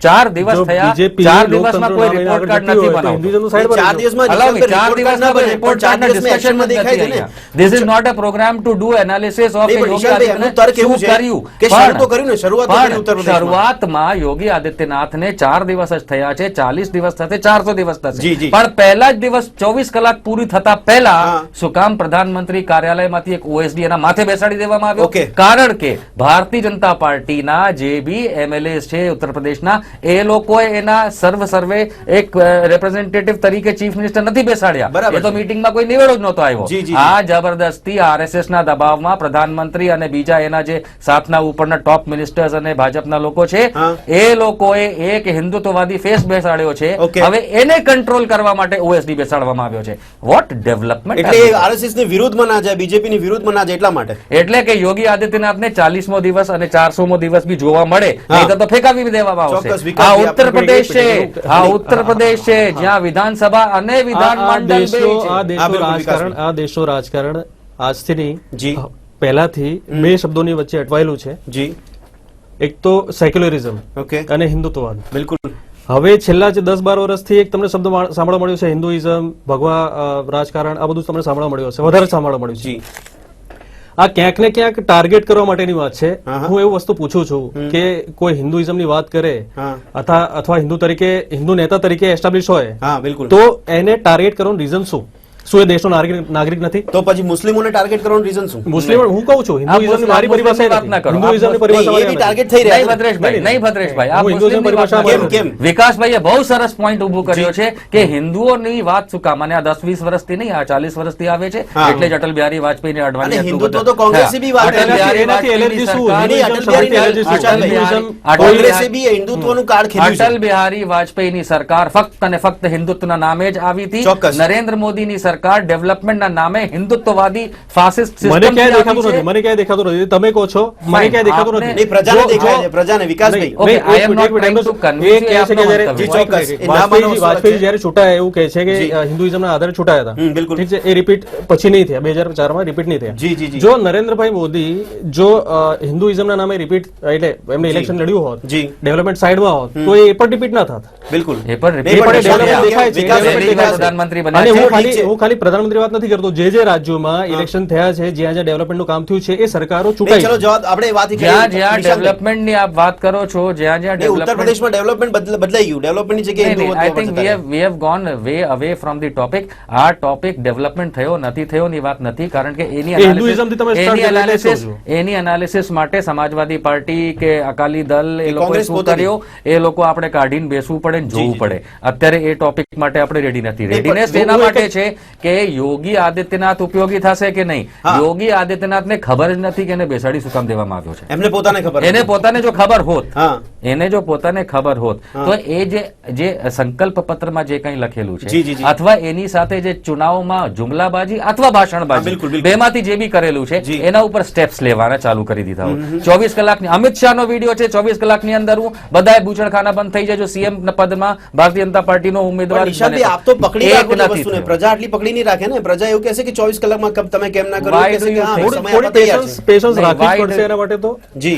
B: ચાર દિવસ થયા ચાર દિવસમાં કોઈ રિપોર્ટ કાર્ડ નથી બનાવતો
A: ચાર દિવસમાં
B: ચાર
A: card
B: દિવસના
A: ના
B: કોઈ
A: બને,
B: report
A: પણ ચાર
B: cardના
A: દિવસમાં
B: discussion
A: action માં દેખાય છે ને.
B: અહીંયા. This is not a program to do analysis of
A: નહીં,
B: કે
A: પણ
B: યોગી
A: નિશાંતભાઈ, એમનું
B: આદિત્યનાથ
A: તર્ક એવું
B: શું
A: છે
B: કર્યું.
A: કે શરૂ તો કર્યું ને, શરૂઆત તો કરી
B: પણ
A: ઉત્તર પ્રદેશમાં.
B: શરૂઆતમાં યોગી આદિત્યનાથને ચાર દિવસ જ થયા છે ચાલીસ દિવસ થશે ચારસો દિવસ થશે પણ પહેલા જ દિવસ ચોવીસ કલાક પૂરી થતા પહેલા. શું કામ પ્રધાનમંત્રી કાર્યાલયમાંથી એક ઓએસડી એના માથે બેસાડી દેવામાં આવ્યો કારણ કે ભારતીય જનતા પાર્ટીના જે બી એમએલએ છે ઉત્તર પ્રદેશના એ લોકોએ એના સર્વ સર્વે એક રેપ્રેઝેન્ટેટિવ તરીકે ચીફ મિનિસ્ટર નથી બેસાડ્યા.
A: બરાબર
B: એ તો. મીટિંગમાં કોઈ નિવેડો જ નહોતો આવ્યો. આ જબરદસ્તી આરએસએસ ના દબાવમાં પ્રધાનમંત્રી અને બીજા એના જે સાથના ઉપરના ટોપ મિનિસ્ટર્સ અને ભાજપના લોકો છે એ લોકોએ એક હિન્દુત્વવાદી ફેસ બેસાડ્યો છે. હવે એને કંટ્રોલ કરવા માટે ઓએસડી બેસાડવામાં આવ્યો છે. વોટ ડેવલપમેન્ટ
A: એટલે આરએસએસની વિરુદ્ધમાં ના જાય બીજેપી ની વિરુદ્ધમાં ના જાય એટલા માટે?
B: એટલે કે યોગી આદિત્યનાથને ચાલીસમો દિવસ અને ચારસોમો દિવસ બી જોવા મળે. નહીં તો ફેંકાવી દેવામાં
A: ચોક્કસ, વિકાસ
B: ઉત્તર પ્રદેશ છે આ ઉત્તર પ્રદેશ છે જ્યાં વિધાનસભા અને વિધાન મંડળ
C: આ
A: બિલકુલ,
C: રાજકારણ આ દેશનો રાજકારણ આજથી નહીં
A: જી.
C: પહેલાથી બે શબ્દોની વચ્ચે અટવાયેલું છે
A: જી
C: એક તો સેક્યુલરિઝમ
A: ઓકે
C: અને હિન્દુત્વવાદ
A: બિલકુલ
C: હવે છેલ્લા જે દસ બાર વર્ષથી એક તમને શબ્દ સાંભળવા મળ્યો છે હિન્દુઇઝમ ભગવા રાજકારણ આ બધું તમને સાંભળવા મળ્યું હશે વધારે સાંભળવા મળ્યું છે
A: જી
C: આ ક્યાંક ને ક્યાંક ટાર્ગેટ કરવા માટેની વાત છે.
A: હા,
C: એવું વસ્તુ પૂછું છું કે કોઈ હિન્દુઇઝમની વાત કરે અથવા અથવા હિન્દુ તરીકે હિન્દુ નેતા તરીકે એસ્ટાબ્લિશ હોય તો એને ટાર્ગેટ કરવાનું રીઝન શું? શું એ દેશનો નાગરિક નાગરિક નથી
A: તો પછી મુસ્લિમોને ટાર્ગેટ કરવાનું રીઝન શું
C: મુસ્લિમ હું કહું છું હિન્દુઇઝમ મારી પરિભાષા
B: વાત ના કરો.
C: હિન્દુઇઝમની પરિભાષા
A: એ
C: નથી.
A: ટાર્ગેટ થઈ રહ્યા
B: નહીં
A: છે.
B: ભદ્રેશભાઈ નહીં ભદ્રેશભાઈ આ
C: હિન્દુઇઝમ પરિભાષામાં
A: કેમ, કેમ?
B: વિકાસભાઈએ બહુ સરસ પોઈન્ટ ઊભો કર્યો છે કે હિન્દુઓની વાત શું કામ અને આ 10 20 વર્ષથી નહીં આ ચાલીસ વર્ષથી આવે છે એટલે જ અટલ બિહારી વાજપેયી
A: અને
B: અડવાણી
A: હિન્દુ તો કોંગ્રેસે બી વાત
B: અટલ
A: કરી.
B: બિહારી
C: એનાથી એલર્જી શું?
B: સરકાર-
A: નહીં, અટલ બિહારી
C: એલર્જી શું?
A: અટલ
C: હિન્દુઇઝમ-
A: કોંગ્રેસે બી હિન્દુત્વનું કાર્ડ ખેલ્યું છે
B: અટલ બિહારી વાજપેયીની સરકાર ફક્ત અને ફક્ત હિન્દુત્વના નામે જ આવી હતી. નરેન્દ્ર મોદીની સરકાર ડેવલપમેન્ટના નામે હિન્દુત્વવાદી ફાસિસ્ટ
C: મને ક્યાંય દેખાતું નથી મને ક્યાંય દેખાતું નથી. તમે કહો છો મને ક્યાંય દેખાતું નથી.
A: નહીં પ્રજાને દેખાય છે પ્રજાને વિકાસભાઈ
B: trying to
C: M
B: convince
C: A
B: you,
C: કહે છે
B: આપનો
C: જ્યારે-
A: જી, ચોક્કસ.
C: વાજપેયી
A: છે.
C: જ્યારે છૂટાયા એવું કહે છે કે. હિન્દુઇઝમના આધારે છૂટાયા
A: હમ, બિલકુલ.
C: હતા ઠીક છે એ રિપીટ પછી નહીં થયા બે હજાર ચારમાં રિપીટ નહીં થયા.
A: જી, જી,
C: નરેન્દ્રભાઈ મોદી જો હિન્દુઇઝમના નામે રિપીટ એટલે એમને ઇલેક્શન લડ્યું હોત. ડેવલપમેન્ટ સાઈડમાં હોત તો એ પણ રિપીટ ના થાત.
A: બિલકુલ.
B: એ પણ રિપીટ
A: પણ
C: દેખાય છે,
A: છે.
B: પ્રધાનમંત્રી બન્યા
C: હું ખાલી
A: છે.
C: ખાલી પ્રધાનમંત્રી વાત નથી કરતો જે જે રાજ્યોમાં ઇલેક્શન થયા છે જ્યાં જ્યાં ડેવલપમેન્ટનું કામ થયું છે એ સરકારો
A: નહીં, ચલો જવાબ આપણે વાત
B: જ્યાં જ્યાં ડેવલપમેન્ટની આપ વાત કરો છો જ્યાં જ્યાં
A: ઉત્તર પ્રદેશમાં ડેવલપમેન્ટ બદલાઈ ગયું. ડેવલપમેન્ટની જગ્યાએ પર
B: we
A: જતા
B: have we have gone way away from the topic. આ ટોપિક ડેવલપમેન્ટ થયો નથી થયો ની વાત નથી કારણ કે એની
C: એ
B: analysis-
C: હિન્દુઇઝમથી તમે start
B: એની એનાલિસિસ માટે સમાજવાદી પાર્ટી કે અકાલી દલ એ
A: લોકો
B: શું કર્યો? એ લોકો આપણે કાઢીને બેસવું પડે ને જોવું પડે. અત્યારે એ ટોપિક માટે આપણે રેડી નથી. રેડીનેસ એના માટે છે. કે યોગી આદિત્યનાથ ઉપયોગી થશે કે નહીં?
A: યોગી
B: યોગી આદિત્યનાથને ખબર જ નથી કે એને બેસાડી શું કામ દેવામાં આવ્યો છે.
A: એમને પોતાને ખબર
B: એને પોતાને જો ખબર હોત
A: હા.
B: એને જો પોતાને ખબર હોત તો એ જે જે સંકલ્પ પત્રમાં જે કંઈ લખેલું
A: જી, જી,
B: છે અથવા એની સાથે જે ચુનાવમાં જુમલાબાજી અથવા ભાષણબાજી. બેમાંથી જે બી કરેલું છે એના ઉપર સ્ટેપ્સ લેવાના ચાલુ કરી દીધા હોય. ચોવીસ કલાકની અમિત શાહનો વીડિયો છે ચોવીસ કલાકની અંદર હું બધાએ બૂચણખાના બંધ થઈ જાય જો સીએમ પદમાં ભારતીય જનતા પાર્ટીનો ઉમેદવાર
A: આપ તો પકડી રાખો. પ્રજા આટલી પકડી નહીં રાખે ને? પ્રજા એવું કહેશે કે ચોવીસ કલાકમાં કબ તમે કેમ ના કરો?
C: થોડી પેશન્સ પેશન્સ રાખવી પડશે એના માટે તો.
A: જી.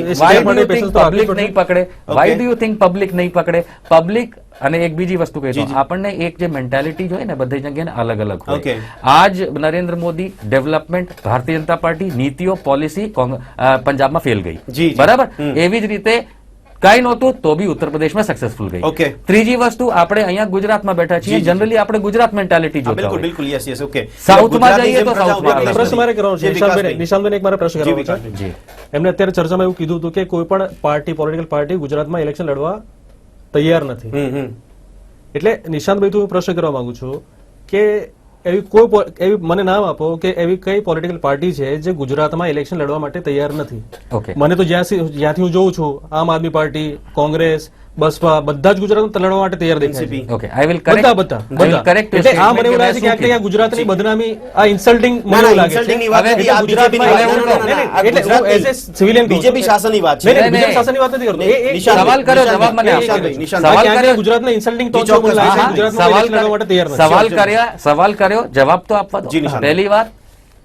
C: પડશે.
B: નહીં પકડે?
A: Okay.
B: Do you think public નહીં પકડે? પબ્લિક અને એક બીજી વસ્તુ કહી
A: છે
B: દઉં આપણને એક જે મેન્ટાલિટી જોઈએ ને બધી જગ્યાએ અલગ અલગ. હોય. આજ નરેન્દ્ર મોદી ડેવલપમેન્ટ ભારતીય જનતા પાર્ટી નીતિઓ પોલિસી પંજાબમાં ફેલ ગઈ. બરાબર? એવી જ રીતે કઈ નહોતું તો બી ઉત્તર પ્રદેશમાં સક્સેસફુલ ગઈ
A: ઓકે
B: ત્રીજી વસ્તુ આપણે અહીંયા ગુજરાતમાં બેઠા છીએ. જનરલી આપણે ગુજરાત મેન્ટાલિટી જોતા
A: બિલકુલ બિલકુલ યસ યસ ઓકે
B: સાઉથમાં જઈએ તો સાઉથમાં
C: પ્રશ્ન મારે કરવાનો છે.
A: નિશાલબેન
C: નિશાલબેન એક મારે પ્રશ્ન કરવાનો છે.
B: જી.
C: એમને અત્યારે ચર્ચામાં એવું કીધું હતું કે કોઈ પણ પાર્ટી પોલિટિકલ પાર્ટી ગુજરાતમાં ઇલેક્શન લડવા તૈયાર નથી. એટલે નિશાંતભાઈ હું પ્રશ્ન કરવા માંગુ છું કે એવી કોઈ એવી મને નામ આપો કે એવી કઈ પોલિટિકલ પાર્ટી છે જે ગુજરાતમાં ઇલેક્શન લડવા માટે તૈયાર નથી?
B: ઓકે
C: મને તો જ્યાંથી જ્યાંથી હું જોઉં છું આમ આદમી પાર્ટી કોંગ્રેસ બસપા બધા જ ગુજરાતમાં લડવા માટે તૈયાર દેખાય છે.
B: ઓકે આઈ વિલ
C: બધા બધા. બધા.
B: કરેક્ટ
C: એટલે આ મને એવું લાગે છે કે ક્યાંક ક્યાંક ગુજરાતની બદનામી આ ઇન્સલ્ટિંગ મને એવું લાગે છે.
A: ની વાત નથી,
B: એટલે
A: આ આ
C: એટલે હું એઝ એ છું.
A: બીજેપી શાસનની વાત છે.
C: બીજેપી શાસનની વાત નથી કરતો.
B: સવાલ કર્યો, જવાબ મને આપો. સવાલ કર્યો.
C: ગુજરાતના ઇન્સલ્ટિંગ તો મને લાગે છે ગુજરાતમાં
B: સવાલ
C: કરવા માટે તૈયાર નથી.
B: સવાલ કર્યા સવાલ કર્યો જવાબ તો આપવા દો. પહેલી વાત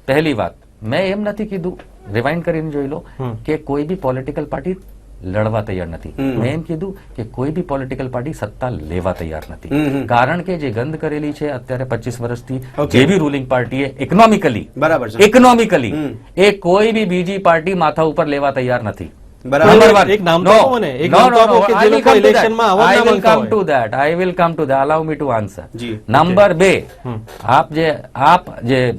B: પહેલી વાત. મેં એમ નથી કીધું રિવાઇન્ડ કરીને જોઈ લો કે કોઈ બી પોલિટિકલ પાર્ટી લડવા તૈયાર નથી. મેં એમ કીધું કે કોઈ બી પોલિટિકલ પાર્ટી સત્તા લેવા તૈયાર નથી. કારણ કે જે ગંધ કરેલી છે અત્યારે પચીસ વર્ષથી. જે બી રૂલિંગ પાર્ટીએ ઇકોનોમિકલી
A: બરાબર છે.
B: ઇકોનોમિકલી એ કોઈ બી બીજી પાર્ટી માથા ઉપર લેવા તૈયાર નથી. નંબર બે. આપ જે આપ જે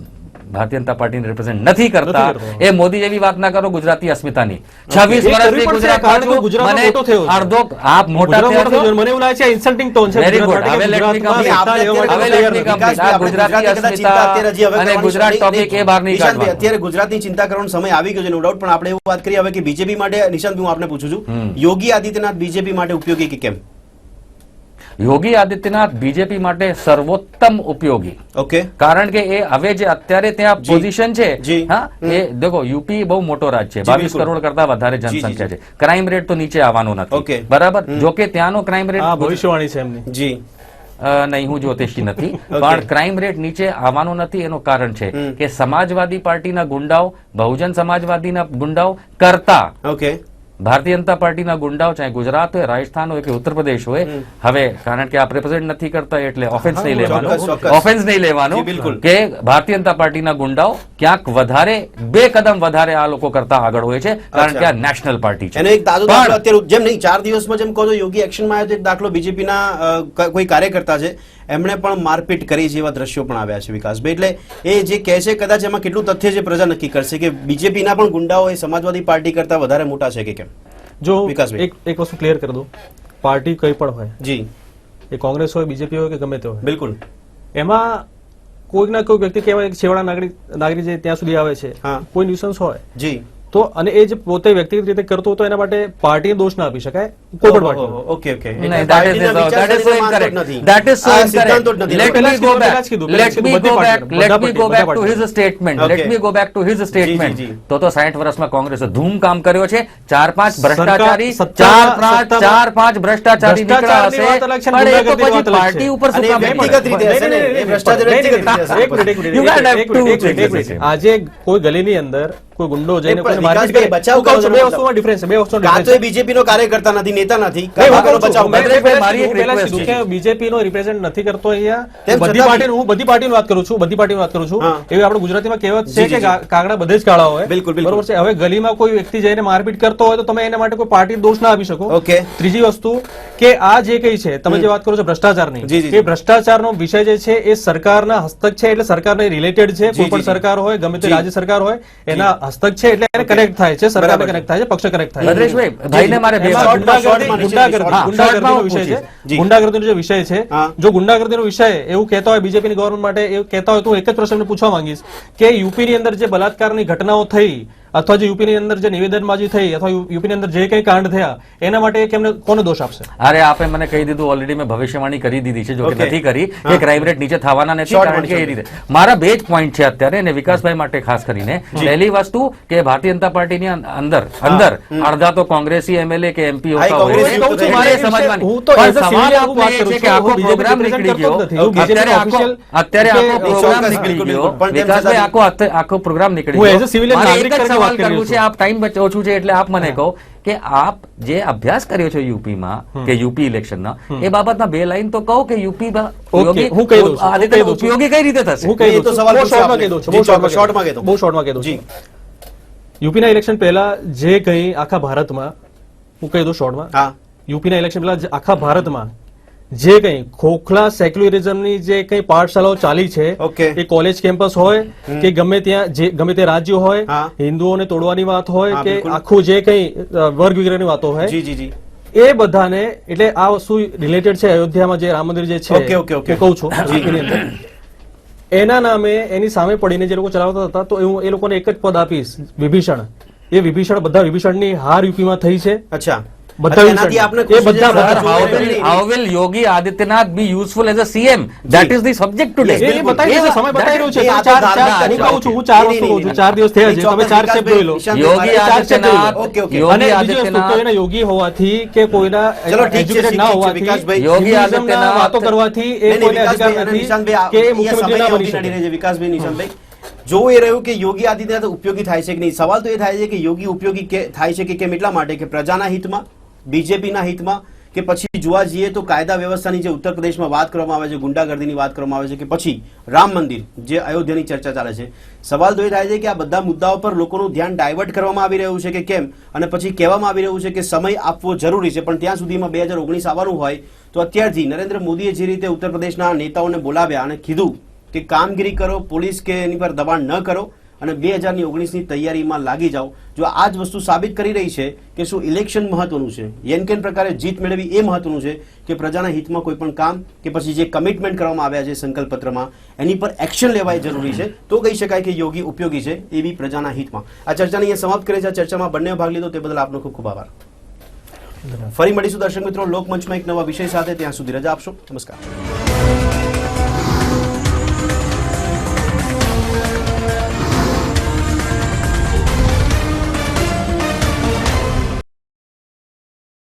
B: ભારતીય જનતા પાર્ટીને રિપ્રેઝેન્ટ નથી કરતા. એ મોદી જેવી વાત ના કરો ગુજરાતી અસ્મિતાની. છવ્વીસ વર્ષથી. ગુજરાતમાં મને
C: મોટો થયો છે.
B: અડધો આપ મોટા
C: ગુજરાત. મને એવું લાગે છે ઇન્સલ્ટિંગ ટોન છે.
B: વેરી
C: ગુજરાત કે
B: હવે
A: આપણે
C: માટે
B: હવે
A: વિકાસભાઈ, આપણે
B: ગુજરાતી
A: અસ્મિતા
B: અને ગુજરાત
A: સમય-
B: એ બહાર નહીં કાઢવા
A: અત્યારે ગુજરાતની ચિંતા કરવાનો સમય આવી ગયો છે નો ડાઉટ પણ આપણે એવું વાત કરી હવે કે બીજેપી માટે નિશાંત હું આપને પૂછું છું. યોગી આદિત્યનાથ બીજેપી માટે ઉપયોગી કે કેમ?
B: યોગી આદિત્યનાથ બીજેપી માટે સર્વોત્તમ ઉપયોગી.
A: ઓકે
B: કારણ કે એ હવે જે અત્યારે ત્યાં પોઝિશન છે હા એ દેખો યુપી બહુ મોટો રાજ્ય છે. બાવીસ કરોડ કરતા વધારે જનસંખ્યા છે. ક્રાઇમ રેટ તો નીચે આવવાનો નથી. બરાબર? જોકે ત્યાંનો ક્રાઇમ રેટ
C: ભવિષ્યવાણી છે એમની.
A: જી.
B: નહીં હું જ્યોતિષી નથી. <laughs> પણ ક્રાઇમ રેટ નીચે આવવાનો નથી એનું કારણ છે કે સમાજવાદી પાર્ટીના ગુંડાઓ બહુજન સમાજવાદીના ગુંડાઓ કરતા
A: ઓકે
B: ભારતીય જનતા પાર્ટીના ગુંડાઓ ચાહે ગુજરાત હોય રાજસ્થાન હોય કે ઉત્તર પ્રદેશ હોય હવે કારણ કે આપ રિપ્રેઝેન્ટ નથી કરતા એટલે ઓફેન્સ નહીં લેવાનું. ઓફેન્સ નહીં લેવાનું. કે ભારતીય જનતા પાર્ટીના ગુંડાઓ ક્યાંક વધારે બે કદમ વધારે આ લોકો કરતા આગળ હોય છે કારણ કે આ નેશનલ પાર્ટી છે.
A: એક દાખલો અત્યારે જેમ નહીં ચાર દિવસમાં જેમ કહો યોગી એક્શનમાં આવ્યો એક દાખલો બીજેપીના કોઈ કાર્યકર્તા છે એમણે પણ મારપીટ કરી જેવા દ્રશ્યો પણ આવ્યા છે વિકાસભાઈ એટલે એ જે કહે છે કદાચ એમાં કેટલું તથ્ય છે પ્રજા નક્કી કરશે કે બીજેપીના પણ ગુંડાઓ એ સમાજવાદી પાર્ટી કરતા વધારે મોટા છે કે કેમ?
C: જો
A: વિકાસભાઈ.
C: એક એક વસ્તુ ક્લિયર કરી દઉં. પાર્ટી કઈ પણ હોય
A: જી.
C: એ કોંગ્રેસ હોય બીજેપી હોય કે ગમે તે હોય
A: બિલકુલ.
C: એમાં કોઈક ના કોઈ વ્યક્તિ કહેવાય છેવાડા નાગરિક નાગરિક જે ત્યાં સુધી આવે છે. કોઈ ન્યુસન્સ હોય
A: જી.
C: તો અને એ જે પોતે વ્યક્તિગત રીતે કરતો હતો એના માટે પાર્ટીને દોષ ના આપી શકાય કોઈ પણ party
A: okay okay
B: that is that is is so that
C: is
B: so
C: incorrect
B: back.
C: પાર્ટીઓ,
B: Let
C: બધા
B: me go
C: પાર્ટીઓ,
B: back to his
C: બધા
B: statement. Let
A: Okay.
B: me go back to his statement.
A: જી, જી.
B: તો તો 60 વર્ષમાં કોંગ્રેસે ધૂમ કામ કર્યો છે ચાર પાંચ ભ્રષ્ટાચારી ચાર પાંચ ચાર પાંચ ભ્રષ્ટાચારી નીકળ્યા હશે પણ એ તો પછી પાર્ટી ઉપર શું કામ
A: વ્યક્તિગત રીતે હશે ને? એ ભ્રષ્ટાચાર
C: નહીં, નહીં,
A: વ્યક્તિગત રીતે હશે.
C: એક મિનિટ, એક. મિનિટ. આજે કોઈ ગલીની અંદર કોઈ ગુંડો જઈને
A: કોઈ
C: કોઈને કરે.
A: બચાવ કરો
C: છો બે વસ્તુમાં ડિફરન્સ છે, બે વસ્તુમાં
A: કાં
C: difference
A: તો એ બીજેપી નો કાર્યકર્તા નથી નેતા નથી
C: નહીં,
A: કાં
C: હું
A: બાકીનો
C: કહું છું,
A: બચાવ.
B: મારી એક રિક્વેસ્ટ
C: કીધું કે બીજેપી નો રિપ્રેઝેન્ટ નથી કરતો અહીંયા. બધી પાર્ટી હું બધી પાર્ટીની વાત કરું છું બધી પાર્ટીની વાત કરું છું. એવી આપણે ગુજરાતીમાં કહેવત છે કે કાગડા બધે જ કાળા હોય.
A: બિલકુલ.
C: બરોબર છે? હવે ગલીમાં કોઈ વ્યક્તિ જઈને મારપીટ કરતો હોય તો તમે એના માટે કોઈ પાર્ટી દોષ ના આપી શકો.
A: ઓકે.
C: ત્રીજી વસ્તુ કે આ જે કઈ છે તમે જે વાત કરો છો ભ્રષ્ટાચારની. એ ભ્રષ્ટાચારનો વિષય જે છે એ સરકારના હસ્તક છે એટલે સરકારને રિલેટેડ છે. કોઈ પણ સરકાર હોય ગમે તે રાજ્ય સરકાર હોય એના હસ્તક છે એટલે કનેક્ટ થાય છે સરકારને કનેક્ટ થાય છે પક્ષ કનેક્ટ થાય છે.
B: ભાઈને મારે
C: વિષય છે. ગુંડાગર્દીનો જે વિષય છે. જો ગુંડાગર્દીનો વિષય એવું કહેતા હોય બીજેપીની ગવર્મેન્ટ માટે એવું કહેતા હોય તો હું એક જ પ્રશ્ન પૂછવા માંગીશ કે યુપીની અંદર જે બલાત્કારની ઘટનાઓ થઈ અથવા જે યુપીની અંદર જે નિવેદનબાજી થઈ અથવા યુપીની અંદર જે કંઈ કાંડ થયા એના માટે એ કેમને કોને દોષ આપશે?
B: અરે આપે મને કહી દીધું ઓલરેડી મેં ભવિષ્યવાણી કરી દીધી છે જો કે નથી કરી. કે ક્રાઇમ રેટ નીચે થવાના નથી કારણ કે એ રીતે. મારા બે જ પોઈન્ટ છે અત્યારે અને વિકાસભાઈ માટે ખાસ કરીને. પહેલી વસ્તુ કે ભારતીય જનતા પાર્ટીની અંદર અંદર અડધા તો કોંગ્રેસી એમએલએ કે એમપી હોતા હોય. એ સમજવાની. સવાલ
C: વાત
B: એ છે કે આખો પ્રોગ્રામ નીકળી ગયો. અત્યારે આખો અત્યારે આખો પ્રોગ્રામ નીકળી ગયો. વિકાસભાઈ આખો આખો પ્રોગ્રામ નીકળી ગયો. મારે
C: નાગરિક
B: સવાલ કરવું છે આપ ટાઈમ ઓછું છે એટલે આપ મને કહો કે આપ જે અભ્યાસ કર્યો છે યુપીમાં કે યુપી ઇલેક્શનના એ બાબતના બે લાઈન તો કહો કે
C: યુપી.
B: ઉપયોગી કઈ રીતે થશે?
C: હું કહી દઉં
A: તો સવાલ
C: બહુ શોર્ટમાં કહી દઉં છું. બહુ શોર્ટમાં
A: કહી દઉં
C: બહુ શોર્ટમાં કહી દઉં
A: જી.
C: યુપીના ઇલેક્શન પહેલા જે કંઈ આખા ભારતમાં હું કહી દઉં શોર્ટમાં
A: હા.
C: યુપીના ઇલેક્શન પહેલા આખા ભારતમાં જે કંઈ ખોખલા સેક્યુલરિઝમની જે કંઈ પાઠશાળાઓ ચાલી છે એ કોલેજ કેમ્પસ હોય કે ગમે ત્યાં જે ગમે તે રાજ્ય હોય હિન્દુઓને તોડવાની વાત હોય કે આખું જે કંઈ વર્ગ વગેરેની વાતો હોય એ બધાને એટલે આ વસ્તુ રિલેટેડ છે અયોધ્યામાં જે રામ મંદિર જે છે. કહું છું એના નામે એની સામે પડીને જે લોકો ચલાવતા હતા તો હું એ લોકોને એક જ પદ આપીશ વિભીષણ. એ વિભીષણ બધા વિભીષણની હાર યુપીમાં થઈ છે.
A: અચ્છા.
C: બધા
A: અચ્છા, એનાથી આપને
C: એ
A: ખુશી
C: બધા-
A: છે?
C: બધા-
A: જો
B: how
A: નહીં,
B: will
A: નહીં,
B: how will yogi adityanath be useful as a cm that is the subject today.
C: એ બતાવી રહ્યું છે, સમય બતાવી રહ્યું છે.
A: એ આ
C: તમે
A: તો
C: ચાર ચાર
A: ધારણા
C: હું કહું છું હું ચાર વસ્તુ કહું છું. ચાર દિવસ થયા છે. તમે ચાર સ્ટેપ જોઈ લો.
B: યોગી. Adityanath
A: okay, okay.
B: યોગી આદિત્યનાથ.
C: યોગી હોવાથી કે કોઈના educated ના હોવાથી
B: યોગી આદિત્યનાથ-
C: વાતો કરવાથી એ
A: નહીં, નહીં,
C: કોઈને અધિકાર
A: વિકાસભાઈ અને
C: નથી કે એ મુખ્યમંત્રી ના બની શકે
A: નડી રહે છે, વિકાસભાઈ નિશાંતભાઈ જોવું એ રહ્યું કે યોગી આદિત્યનાથ ઉપયોગી થાય છે કે નહીં? સવાલ તો એ થાય છે કે યોગી ઉપયોગી થાય છે કે કેમ? એટલા માટે કે પ્રજાના હિતમાં બીજેપીના હિતમાં કે પછી જોવા જઈએ તો કાયદા વ્યવસ્થાની જે ઉત્તર પ્રદેશમાં વાત કરવામાં આવે છે, ગુંડાગર્દીની વાત કરવામાં આવે છે કે પછી રામ મંદિર, જે અયોધ્યાની ચર્ચા ચાલે છે. સવાલ તો એ થાય છે કે આ બધા મુદ્દાઓ પર લોકોનું ધ્યાન ડાયવર્ટ કરવામાં આવી રહ્યું છે કે કેમ? અને પછી કહેવામાં આવી રહ્યું છે કે સમય આપવો જરૂરી છે, પણ ત્યાં સુધીમાં બે હજાર ઓગણીસ આવવાનું હોય તો અત્યારથી નરેન્દ્ર મોદીએ જે રીતે ઉત્તર પ્રદેશના નેતાઓને બોલાવ્યા અને કીધું કે કામગીરી કરો, પોલીસ કે એની પર દબાણ ન કરો અને બે હજારની ઓગણીસની તૈયારીમાં લાગી જાઓ. જો આ જ વસ્તુ સાબિત કરી રહી છે કે શું ઇલેક્શન મહત્વનું છે યેન કેન પ્રકારે જીત મેળવી એ મહત્વનું છે કે પ્રજાના હિતમાં કોઈ પણ કામ કે પછી જે કમિટમેન્ટ કરવામાં આવ્યા છે સંકલ્પ પત્રમાં એની પર એક્શન લેવાય જરૂરી છે. તો કહી શકાય કે યોગી ઉપયોગી છે એવી પ્રજાના હિતમાં. આ ચર્ચાને અહીંયા સમાપ્ત કરે છે આ ચર્ચામાં બંને ભાગ લીધો. તે બદલ આપનો ખૂબ ખૂબ આભાર. ફરી મળીશું દર્શક મિત્રો લોકમંચમાં એક નવા વિષય સાથે. ત્યાં સુધી રજા આપશો. નમસ્કાર.